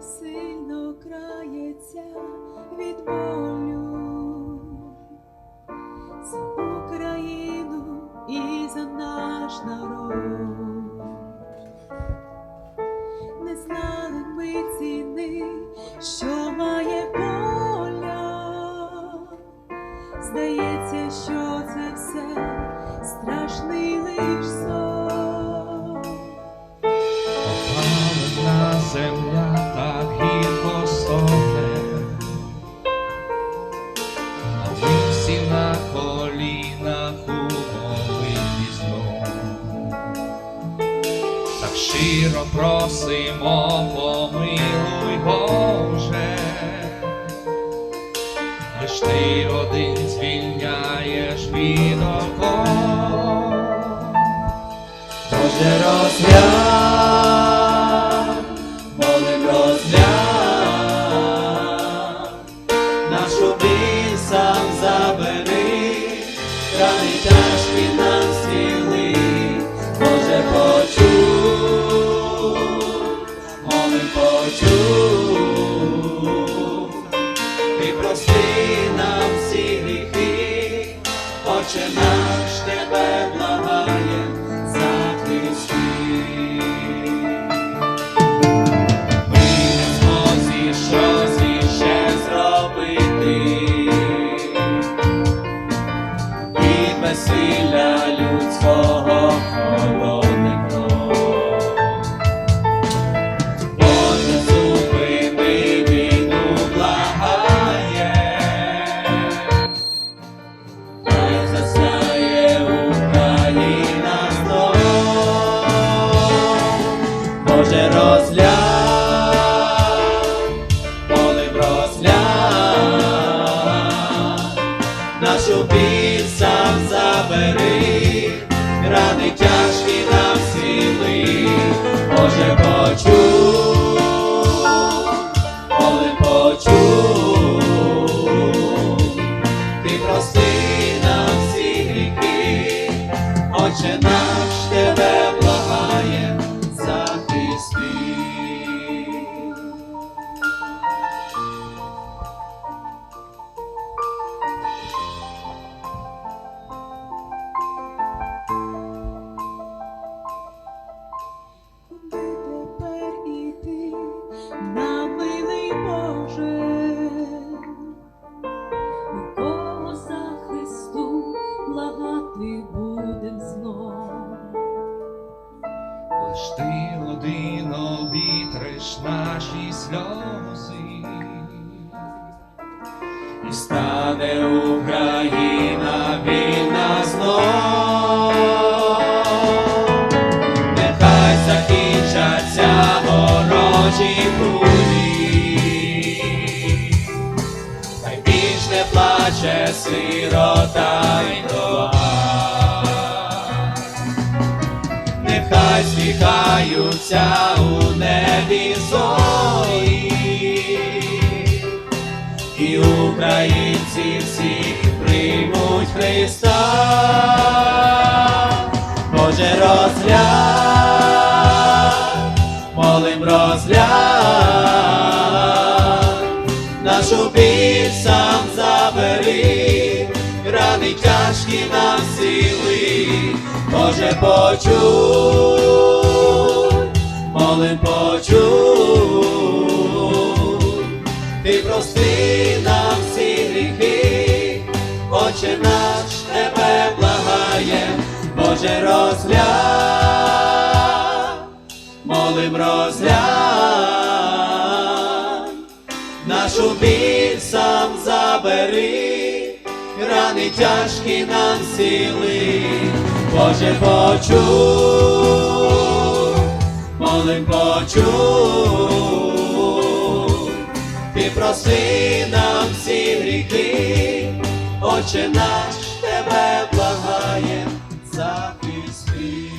Сильно крається від болю за Україну і за наш народ. Не знали ми ціни, що щиро просимо, помилуй Боже, лиш ти один звільняєш від оков. Боже розглянь, молим розглянь, нашу біль забери, рани тяжкі нам Отче наш тебе благає захисти. Ми не змозі щось іще зробити, і безсилля людського холодний Боже, розглянь, молим розглянь, нашу біль сам забери, рани тяжкі наші сльози, І стане Україна вільна знов. Нехай закінчаться ворожі кулі, хай більш не плаче сирота й вдова. Сміхаються у небі зорі, і українці всі приймуть Христа. Боже, розглянь, молим розглянь, нашу біль сам забери, рани тяжкі нам сили, Боже, почуй, молим почуй, ти прости нам всі гріхи, Отче наш тебе благає, Боже, розглянь, молим розглянь, нашу біль сам забери, рани тяжкі нам сили, Боже, почуй, молим почу, ти проси нам всі гріхи, Отче наш тебе благає, захисти.